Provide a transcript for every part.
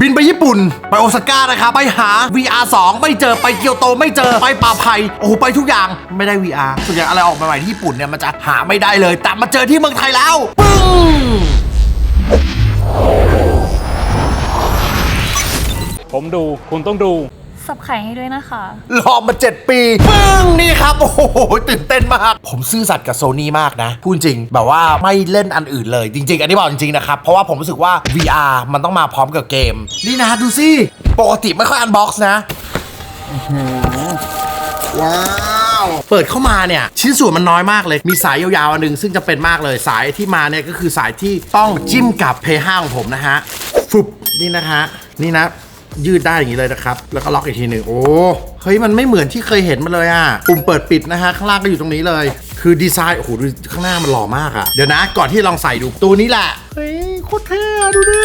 บินไปญี่ปุ่น ไปโอซาก้านะครับ ไปหา VR 2 ไม่เจอไปเกียวโตไม่เจอไปป่าไผ่โอ้โหไปทุกอย่างไม่ได้ VR ส่วนใหญ่อะไรออกมาใหม่ที่ญี่ปุ่นเนี่ยมันจะหาไม่ได้เลย แต่มาเจอที่เมืองไทยแล้วปึ้งผมดู คุณต้องดู สับไข่ให้ด้วยนะคะ รอมา 7 ปี ปึ้ง นี่ครับ โอ้โห ตื่นเต้ นมาก ผมซื่อสัตย์กับโซนี่มากนะ พูดจริง แบบว่าไม่เล่นอันอื่นเลย จริง ๆ อันนี้บอกจริง ๆ นะครับ เพราะว่าผมรู้สึกว่า VR มันต้องมาพร้อมกับเกม นี่นะดูสิ ปกติไม่ค่อยอันบ็อกซ์นะอื้อหือว้าวเปิดเข้ามาเนี่ย ชิ้นส่วนมันน้อยมากเลย มีสายยาวๆอันหนึง ซึ่งจะเป็นมากเลยสายที่มาเนี่ย ก็คือสายที่ต้องจิ้มกับ p 5ของผมนะฮะฟึบนี่นะฮะนี่นะ ยืดได้อย่างนี้เลยนะครับ แล้วก็ล็อกอีกทีหนึ่งโอ้ เฮ้ย มันไม่เหมือนที่เคยเห็นมาเลยอะ ปุ่มเปิดปิดนะฮะ ข้างล่างก็อยู่ตรงนี้เลย คือดีไซน์ โอ้โหดูข้างหน้ามันหล่อมากอะ เดี๋ยวนะ ก่อนที่ลองใส่ดู ตัวนี้แหละ เฮ้ย โคตรเท่ดูดิ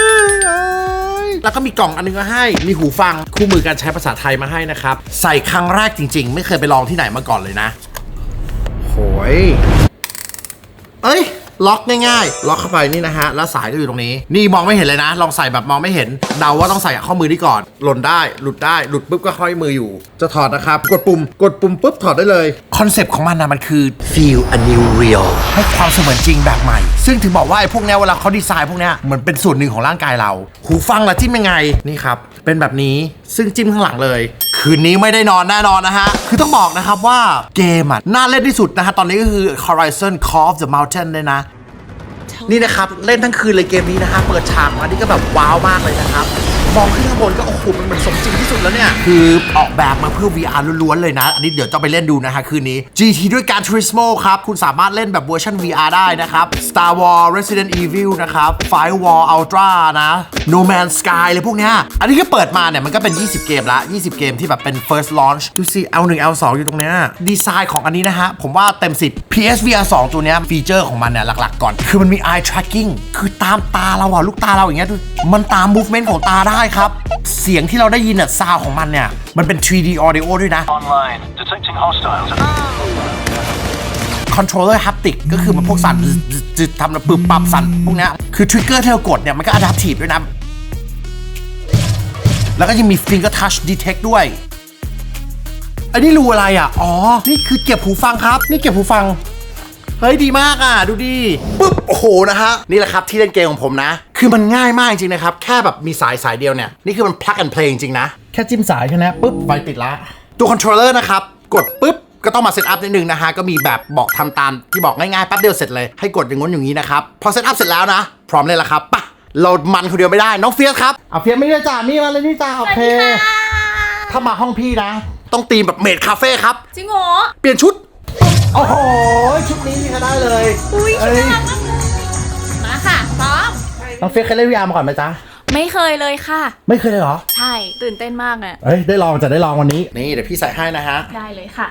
เอ้ยแล้วก็มีกล่องอันนึงมาให้ มีหูฟัง คู่มือการใช้ภาษาไทยมาให้นะครับ ใส่ครั้งแรกจริง ๆ ไม่เคยไปลองที่ไหนมาก่อนเลยนะโหยเอ้ย ล็อกง่ายๆ ล็อกเข้าไปนี่นะฮะ แล้วสายก็อยู่ตรงนี้ นี่มองไม่เห็นเลยนะ ลองใส่แบบมองไม่เห็น เดาว่าต้องใส่ข้อมือนี่ก่อน หล่นได้ หลุดได้ หลุดปุ๊บก็ห้อยมืออยู่ จะถอดนะครับ กดปุ่ม กดปุ่มปุ๊บถอดได้เลย คอนเซปต์ของมันนะมันคือ feel a new real ให้ความเสมือนจริงแบบใหม่ ซึ่งถึงบอกว่าไอ้พวกเนี้ยเวลาเขาดีไซน์พวกเนี้ยเหมือนเป็นส่วนหนึ่งของร่างกายเรา หูฟังละจิ้มยังไง นี่ครับ เป็นแบบนี้ ซึ่งจิ้มข้างหลังเลย คืนนี้ไม่ได้นอนแน่นอนนะฮะ คือต้องบอกนะครับว่าเกมอะ น่าเล่นที่สุดนะฮะ ตอนนี้ก็คือ Horizon Call of the Mountain เลยนะ นี่นะครับ เล่นทั้งคืนเลยเกมนี้นะฮะ เปิดฉากมานี่ก็แบบว้าวมากเลยนะครับ มองขึ้นข้างบนก็โอ้โหมันเหมือนสมจริงที่สุดแล้วเนี่ย คือออกแบบมาเพื่อ VR ล้วนๆเลยนะ อันนี้เดี๋ยวจะไปเล่นดูนะฮะคืนนี้ GT ด้วยการ Turismo ครับ คุณสามารถเล่นแบบเวอร์ชัน VR ได้นะครับ Star Wars Resident Evil นะครับ Firewall Ultra นะ No Man's Sky เลยพวกเนี้ย อันนี้ก็เปิดมาเนี่ย มันก็เป็น 20 เกมละ 20 เกมที่แบบเป็น first launch ดูสิ L1 L2 อยู่ตรงเนี้ย ดีไซน์ของอันนี้นะฮะ ผมว่าเต็ม 10 PSVR 2 ตัวเนี้ยฟีเจอร์ของมันเนี่ยหลักๆก่อน คือมันมี eye tracking คือตามตาเราอะลูกตาเราอย่างเงี้ยดูมันตาม movement ของตาได้ครับ เสียงที่เราได้ยินอะซาวของมันเนี่ย มันเป็น 3D audio ด้วยนะ Online. Detecting hostiles. controller haptic ก็คือมันพวกสั่นจึ๊ดจึ๊ดทำระปึบปับสั่นพวกเนี้ยคือ trigger ที่เรากดเนี่ยมันก็ adaptive ด้วยนะ แล้วก็ยังมี finger touch detect ด้วย อันนี้รูอะไรอะ อ๋อ นี่คือเก็บหูฟังครับ นี่เก็บหูฟัง เฮ้ยดีมากอะ ดูดิปุ๊บ โอ้โหนะฮะ นี่แหละครับที่เล่นเกมของผมนะ คือมันง่ายมากจริงๆนะครับ แค่แบบมีสายสายเดียวเนี่ย นี่คือมัน plug and play จริงๆนะ แค่จิ้มสายแค่นี้ปุ๊บไฟติดละ ตัวคอนโทรลเลอร์นะครับ กดปุ๊บก็ต้องมาเซตอัพนิดนึงนะฮะ ก็มีแบบบอกทำตามที่บอกง่ายๆแป๊บเดียวเสร็จเลย ให้กดอย่างงู้นอย่างนี้นะครับ พอเซตอัพเสร็จแล้วนะ พร้อมเลยละครับปะเรามันคนเดียวไม่ได้ น้องเฟียสครับเอาเฟียสไม่ได้จ้านี่มาเลยนี่จ้าโอเค ถ้ามาห้องพี่นะ ต้องตีมแบบเมดคาเฟ่ครับจริงเหรอเปลี่ยนชุดโอ้โหชุดนี้นี่ก็ได้เลยอุ้ยเอ้น่ารักมาก น้องเฟียสเคยเล่นวิยามาก่อนไหมจ๊ะ ไม่เคยเลยค่ะ ไม่เคยเลยเหรอ ใช่ตื่นเต้นมากเนี่ยเอ้ยได้ลองจะได้ลองวันนี้ นี่เดี๋ยวพี่ใส่ให้นะฮะได้เลยค่ะ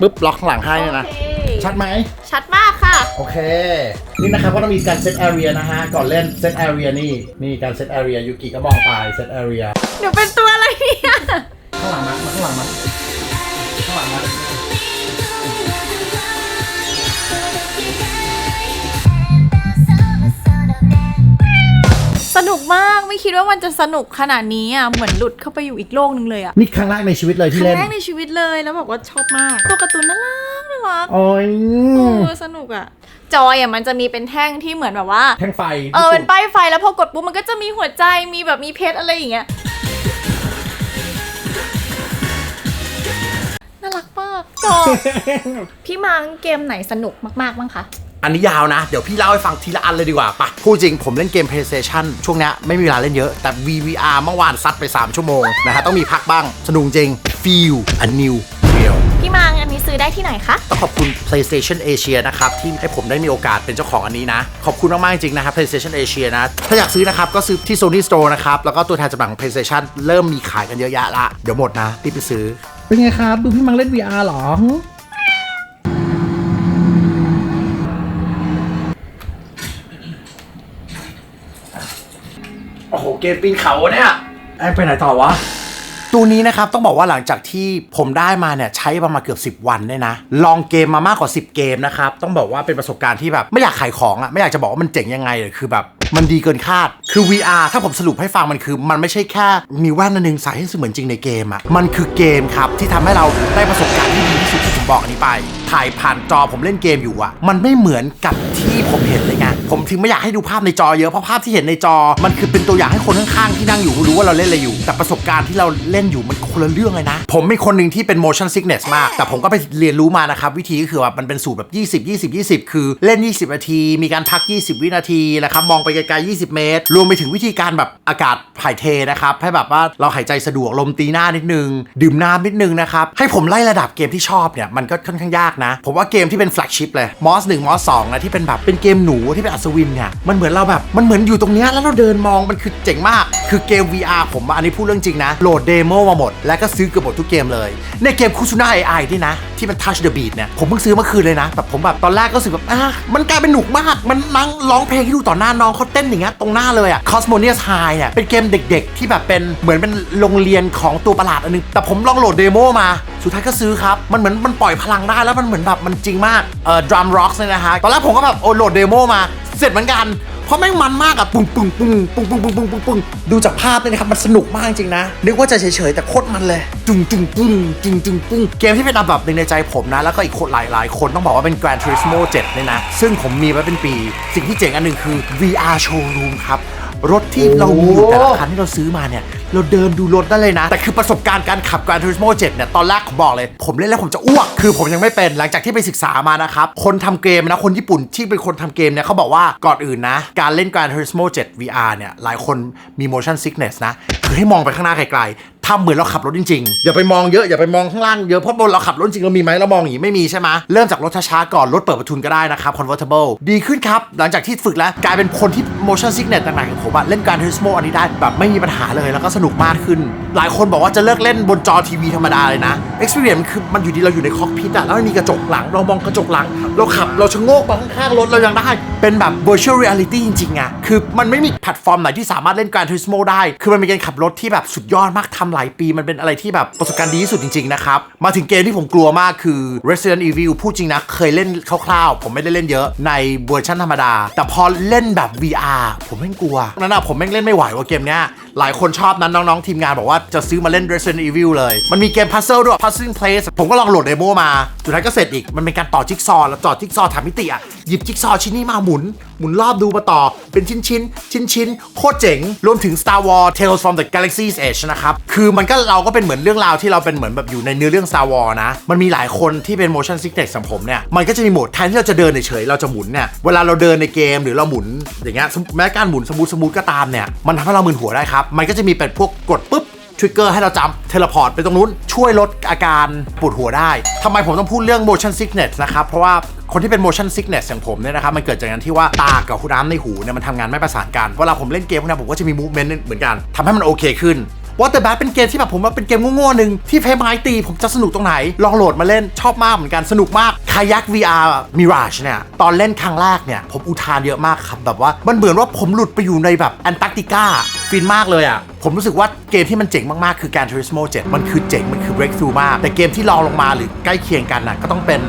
ปุ๊บล็อกข้างหลังให้เนี่ยนะโอเคชัดไหม ชัดมากค่ะ โอเค นี่นะครับก็ต้องมีการเซตแอเรียนะฮะ ก่อนเล่นเซตแอเรียนี่ นี่การเซตแอเรียยูกิก็มองไปเซตแอเรียเดี๋ยวเป็นตัวอะไรเนี่ยข้างหลังมาข้างหลังมาข้างหลังมา สนุกมากไม่คิดว่ามันจะสนุกขนาดนี้อะเหมือนหลุดเข้าไปอยู่อีกโลกหนึ่งเลยอะนี่ครั้งแรกในชีวิตเลยคที่รั้งเล่น แรกในชีวิตเลยแล้วบอกว่าชอบมากตัวการ์ตูนน่ารักน่ารักโอ้ยเออสนุกอะ จอยอะมันจะมีเป็นแท่งที่เหมือนแบบว่า แท่งไฟเออเป็นป้ายไฟแล้วพอกดปุ๊บมันก็จะมีหัวใจมีแบบมีเพชรอะไรอย่างเงี้ยน่ารักมากจอ พี่มังเกมไหนสนุกมากๆบ้างคะ อันนี้ยาวนะ เดี๋ยวพี่เล่าให้ฟังทีละอันเลยดีกว่าปะพูดจริงผมเล่นเกม PlayStation ช่วงเนี้ยไม่มีเวลาเล่นเยอะ แต่ VVR เมื่อวานซัดไป 3 ชั่วโมงนะฮะต้องมีพักบ้าง สนุกจริง Feel a new real พี่มังอันนี้ซื้อได้ที่ไหนคะ ต้องขอบคุณ PlayStation Asia นะครับ ที่ให้ผมได้มีโอกาสเป็นเจ้าของอันนี้นะ ขอบคุณมาก ๆ จริงๆนะครับ PlayStation Asia นะ ถ้าอยากซื้อนะครับ ก็ซื้อที่ Sony Store นะครับ แล้วก็ตัวแทนจำหน่ายของ PlayStation เริ่มมีขายกันเยอะแยะละ เดี๋ยวหมดนะรีบไปซื้อ เป็นไงครับ ดูพี่มังเล่น VR หรอ โอ้โห เกมปีนเขาเนี่ยไอ้ไปไหนต่อวะ ตัวนี้นะครับต้องบอกว่าหลังจากที่ผมได้มาเนี่ยใช้ประมาณเกือบ 10 วันเนี่ยนะ ลองเกมมามากกว่า 10 เกมนะครับ ต้องบอกว่าเป็นประสบการณ์ที่แบบไม่อยากขายของอะไม่อยากจะบอกว่ามันเจ๋งยังไงเลยคือแบบมันดีเกินคาด คือ VR ถ้าผมสรุปให้ฟังมันคือ มันไม่ใช่แค่มีแว่นอันนึงใส่ให้เสมือนจริงในเกมอะมันคือเกมครับ ที่ทำให้เราได้ประสบการณ์ที่ดีที่สุดที่ผมบอกอันนี้ไป ถ่ายผ่านจอผมเล่นเกมอยู่อะมันไม่เหมือนกับที่ผมเห็นเลยไง ผมถึงไม่อยากให้ดูภาพในจอเยอะเพราะภาพที่เห็นในจอ มันคือเป็นตัวอย่างให้คนข้างๆที่นั่งอยู่รู้ว่าเราเล่นอะไรอยู่ แต่ประสบการณ์ที่เราเล่นอยู่มันคนละเรื่องเลยนะ ผมเป็นคนหนึ่งที่เป็น motion sickness มาก แต่ผมก็ไปเรียนรู้มานะครับ วิธีก็คือว่ามันเป็นสูตรแบบ 20 20 20 คือเล่น 20 นาที มีการพัก 20 วินาทีนะครับมองไปไกลๆ20 เมตร รวมไปถึงวิธีการแบบอากาศถ่ายเทนะครับให้แบบว่าเราหายใจสะดวกลมตีหน้านิดนึง ดื่มน้ำนิดนึงนะครับให้ผมไล่ระดับเกมที่ชอบเนี่ยมันก็ค่อนข้างยากนะ ผมว่าเกมที่เป็นแฟลกชิพเลยมอส1มอส2นะที่เป็นแบบเป็นเกมหนูที่เป็นอัสวินเนี่ยมันเหมือนเราแบบมันเหมือนอยู่ตรงเนี้ยแล้วเราเดินมองมันคือเจ๋งมาก คือเกม VR ผมอะอันนี้พูดเรื่องจริงนะโหลดเดโมมาหมด แล้วก็ซื้อเกือบหมดทุกเกมเลย ในเกมคูชูน่าไอไอที่นะ ที่มัน Touch the Beat เนี่ยผมเพิ่งซื้อเมื่อคืนเลยนะแบบผมแบบตอนแรกก็รู้สึกแบบอะมันกลายเป็นหนุกมากมันนั่งร้องเพลงให้ดูต่อหน้าน้องเขาเต้นอย่างเงี้ยตรงหน้าเลยอะ Cosmonius High เนี่ยเป็นเกมเด็ก ๆ ที่แบบเป็นเหมือนเป็นโรงเรียนของตัวประหลาดอันนึงแต่ผมลองโหลดเดโมมาสุดท้ายก็ซื้อครับ มันเหมือนมันปล่อยพลังได้แล้วมันเหมือนแบบมันจริงมากเอ่อ drum Rock เนี่ยนะฮะตอนแรกผมก็แบบโอ้โหลดเดโมมาเสร็จเหมือนกัน ราะแม่งมันมากอะปุ้งปุ้งปุ้งปุ้งปุ้งปุ้งปุ้งปุ้งปุ้งดูจากภาพเนี่ยนะครับมันสนุกมากจริงนะนึกว่าจะเฉยๆแต่โคตรมันเลยจุงจุงปุ้งจุงจุงปุ้งเกมที่เป็นอันดับหนึ่งในใจผมนะ แล้วก็อีกคนหลายๆ คนต้องบอกว่าเป็น Gran Turismo 7เนี่ยนะ ซึ่งผมมีไว้เป็นปี สิ่งที่เจ๋งอันหนึ่งคือ VR showroom ครับรถที่เรามีอยู่แต่ละคันที่เราซื้อมาเนี่ย เราเดินดูรถได้เลยนะ แต่คือประสบการณ์การขับ Gran Turismo 7 เนี่ย ตอนแรกผมบอกเลย ผมเล่นแล้วผมจะอ้วก คือผมยังไม่เป็น หลังจากที่ไปศึกษามานะครับ คนทำเกมนะ คนญี่ปุ่นที่เป็นคนทำเกมเนี่ยเขาบอกว่าก่อนอื่นนะ การเล่น Gran Turismo 7 VR เนี่ย หลายคนมี motion sickness นะ คือให้มองไปข้างหน้าไกลๆ ทำเหมือนเราขับรถจริงๆ อย่าไปมองเยอะอย่าไปมองข้างล่างเยอะเพราะบนเราขับรถจริงเรามีไหมเรามองอย่างนี้ไม่มีใช่ไหมเริ่มจากรถช้าๆก่อนรถเปิดประทุนก็ได้นะครับ convertible ดีขึ้นครับ หลังจากที่ฝึกแล้วกลายเป็นคนที่ motion sickness ต่างๆของผมอะเล่นการ Turismo อันนี้ได้แบบไม่มีปัญหาเลยแล้วก็สนุกมากขึ้น หลายคนบอกว่าจะเลิกเล่นบนจอทีวีธรรมดาเลยนะ experience มันคือมันอยู่ดีเราอยู่ในคอกพิทอะแล้วมันมีกระจกหลังเรามองกระจกหลัง เราขับเราชะโงกไปข้างๆรถเรายังได้ เป็นแบบ virtual reality จริงๆอะคือมันไม่มีแพลตฟอร์มไหนที่สามารถเล่นการ Turismo ได้ คือมันเป็นการขับรถที่แบบสุดยอดมากทำหลายปี มันเป็นอะไรที่แบบประสบการณ์ดีที่สุดจริงๆนะครับ มาถึงเกมที่ผมกลัวมากคือ Resident Evil พูดจริงนะ เคยเล่นคร่าวๆ ผมไม่ได้เล่นเยอะในเวอร์ชันธรรมดา แต่พอเล่นแบบ VR ผมแม่งกลัว นั้นอะผมแม่งเล่นไม่ไหวว่าเกมเนี้ยหลายคนชอบนั้นน้องๆ ทีมงานบอกว่าจะซื้อมาเล่น Resident Evil เลย มันมีเกม Puzzle ด้วย Puzzling Place ผมก็ลองโหลดเดโมมา สุดท้ายก็เสร็จอีก มันเป็นการต่อจิ๊กซอว์แล้วต่อจิ๊กซอว์ถามมิติอะ หยิบจิ๊กซอว์ชิ้นนี้มาหมุน หมุนรอบดูมาต่อ เป็นชิ้นชิ้นชิ้นชิ้นๆโคตรเจ๋ง รวมถึง Star Wars Tales from the Galaxy's Edge นะครับ คือมันก็เราก็เป็นเหมือนเรื่องราวที่เราเป็นเหมือนแบบอยู่ในเนื้อเรื่อง Star Wars นะ มันมีหลายคนที่เป็น motion sickness สังผมเนี่ย มันก็จะมีโหมดแทนที่เราจะเดินเฉยเราจะหมุนเนี่ย เวลาเราเดินในเกมหรือเราหมุนอย่างเงี้ย แม้การหมุนสมูทสมูทก็ตามเนี่ย มันทำให้เรามึนหัวได้ครับ มันก็จะมีเป็นพวกกดปุ๊บทริกเกอร์ให้เราจำเทเลพอร์ตไปตรงนู้น ช่วยลดอาการปวดหัวได้ ทำไมผมต้องพูดเรื่อง motion sickness นะครับ เพราะว่า คนที่เป็น motion sickness อย่างผมเนี่ยนะครับมันเกิดจากการที่ว่าตากับหูน้ำในหูเนี่ยมันทำงานไม่ประสานกันเวลาผมเล่นเกมพวกนี้ผมก็จะมี movement เหมือนกันทำให้มันโอเคขึ้นวอเตอร์แบทเป็นเกมที่แบบผมว่าเป็นเกมโง่ๆหนึ่งที่เพย์ไม้ตีผมจะสนุกตรงไหน ลองโหลดมาเล่นชอบมากเหมือนกันสนุกมากคายัก VR Mirage เนี่ย ตอนเล่นครั้งแรกเนี่ย ผมอุทานเยอะมากครับ แบบว่า มันเหมือนว่าผมหลุดไปอยู่ในแบบแอนตาร์กติกาฟินมากเลยอะ ผมรู้สึกว่าเกมที่มันเจ๋งมาก ๆ คือการ Turismo 7 มันคือเจ๋ง มันคือ breakthrough มาก แต่เกมที่รองลงมาหรือใกล้เคียงกันน่ะก็ต้องเป็น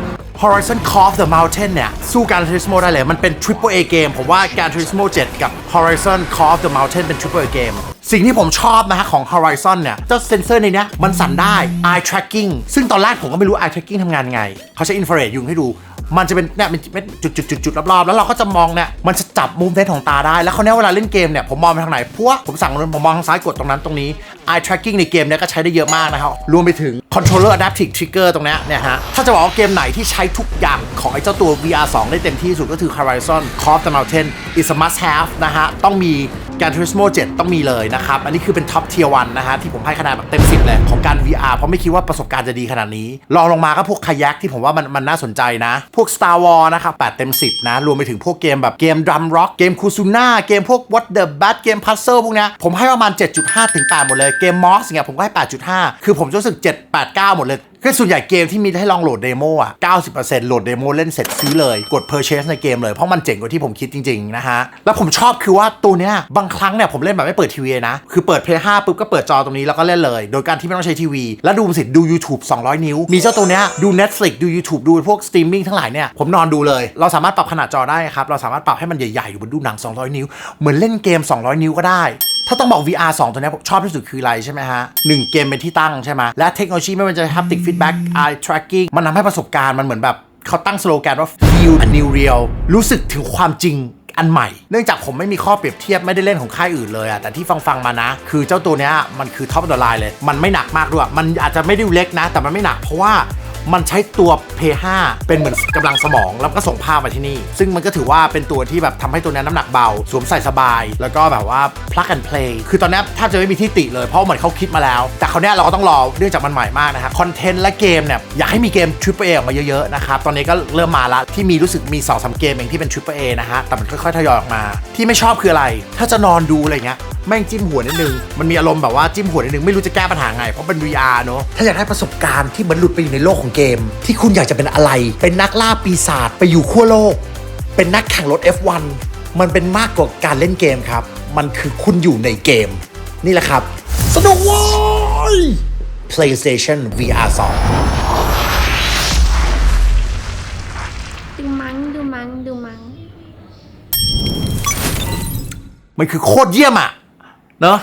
Horizon Call of the Mountain เนี่ย สู้การ Turismo ได้เลย มันเป็น Triple A เกมผมว่าการ Turismo 7 กับ Horizon Call of the Mountain เป็น Triple A เกมสิ่งที่ผมชอบนะฮะของ Horizon เนี่ย เจ้าเซนเซอร์ในนี้มันสั่นได้ Eye Tracking ซึ่งตอนแรกผมก็ไม่รู้ Eye Tracking ทำงานไง เขาใช้ infrared ยุงให้ดู มันจะเป็นเนี่ยเป็นเป็นจุดจุดจุดจุดรอบๆแล้วเราก็จะมองเนี่ยมันจะจับมุมเทนของตาได้ แล้วเขาเนี้ยเวลาเล่นเกมเนี่ยผมมองไปทางไหนพวกผมสั่งผมมองทางซ้ายกดตรงนั้นตรงนี้ eye tracking ในเกมเนี่ยก็ใช้ได้เยอะมากนะครับรวมไปถึง controller adaptive trigger ตรงนี้เนี่ยฮะถ้าจะบอกว่าเกมไหนที่ใช้ทุกอย่างของไอ้เจ้าตัว VR 2 ได้เต็มที่ที่สุดก็คือ Horizon Call of the Mountain is a must have นะฮะต้องมี Gran Turismo 7 ต้องมีเลยนะครับ อันนี้คือเป็น top tier 1นนะฮะที่ผมให้คะแนนแบบเต็ม 10 เลย ของการ VR เพราะไม่คิดว่าประสบการณ์จะดีขนาดนี้รองลงมาก็พวกคายักที่ผมว่ามันมันน่าสนใจนะ พวก Star Wars นะครับ 8 เต็ม 10 นะ รวมไปถึงพวกเกมแบบเกม Drum Rock เกม Kusuna เกมพวก What the Bat เกม Puzzle พวกเนี้ยผมให้ประมาณ 7.5 ถึง 8 หมดเลย เกม Moss เนี่ยผมก็ให้ 8.5 คือผมรู้สึก 7 8 9 หมดเลย คือส่วนใหญ่เกมที่มีให้ลองโหลดเดโมอะ 90%โหลดเดโมเล่นเสร็จซื้อเลยกด purchase ในเกมเลยเพราะมันเจ๋งกว่าที่ผมคิดจริงๆนะฮะ แล้วผมชอบคือว่าตัวเนี้ยบางครั้งเนี่ยผมเล่นแบบไม่เปิดทีวีนะ คือเปิด Play 5ปุ๊บก็เปิดจอตรงนี้แล้วก็เล่นเลย โดยการที่ไม่ต้องใช้ทีวี แล้วดูสิดู YouTube 200 นิ้ว มีเจ้าตัวเนี้ยดู Netflix ดู YouTube ดูพวกสตรีมมิ่งทั้งหลายเนี่ยผมนอนดูเลย เราสามารถปรับขนาดจอได้ครับเราสามารถปรับให้มันใหญ่ๆอยู่บนดูหนัง 200 นิ้ว เหมือนเล่นเกม 200 นิ้วก็ได้ ถ้าต้องบอก VR 2 ตัวนี้ผมชอบที่สุดคืออะไรใช่ไหมฮะหนึ่งเกมเป็นที่ตั้งใช่ไหมและเทคโนโลยีไม่ว่าจะ haptic feedback eye tracking มันทำให้ประสบการณ์มันเหมือนแบบเขาตั้งสโลแกนว่า feel a new real รู้สึกถึงความจริงอันใหม่ เนื่องจากผมไม่มีข้อเปรียบเทียบไม่ได้เล่นของค่ายอื่นเลยอะแต่ที่ฟังฟังมานะ คือเจ้าตัวเนี้ยมันคือท็อปดอ l ไลน์เลย มันไม่หนักมากด้วย มันอาจจะไม่ได้เล็กนะ แต่มันไม่หนักเพราะว่า มันใช้ตัว p 5เป็นเหมือนกำลังสมอง แล้วก็ส่งภาพมาที่นี่ ซึ่งมันก็ถือว่าเป็นตัวที่แบบทำให้ตัวนี้น้ำหนักเบา สวมใส่สบาย แล้วก็แบบว่า plug and play คือตอนนี้แทบจะไม่มีที่ติเลยเพราะเหมือนเขาคิดมาแล้ว แต่คราวนี้เราก็ต้องรอเนื่องจากมันใหม่มากนะครับคอนเทนต์และเกมเนี่ยอยากให้มีเกม Triple A ออกมาเยอะๆนะครับตอนนี้ก็เริ่มมาละที่มีรู้สึกมี2อสเกมเองที่เป็น Triple A นะฮะแต่มันค่อยๆทยอยออกมา ที่ไม่ชอบคืออะไร ถ้าจะนอนดูอะไรเงี้ยแม่งจิ้มหัวนิดนึง มันมีอารมณ์แบบว่าจิ้มหัวนิดนึง ไม่รู้จะแก้ปัญหาไง เพราะเป็น VR เนอะถ้าอยากได้ประสบการณ์ที่เหมือนหลุดไปอยู่ในโลกของเกม ที่คุณอยากจะเป็นอะไร เป็นนักล่าปีศาจไปอยู่ขั้วโลก เป็นนักแข่งรถ F1 มันเป็นมากกว่าการเล่นเกมครับ มันคือคุณอยู่ในเกม นี่แหละครับ สนุกเว้ย PlayStation VR 2ดูมังดูมังดูมัง มันคือโคตรเยี่ยมอะเนอะ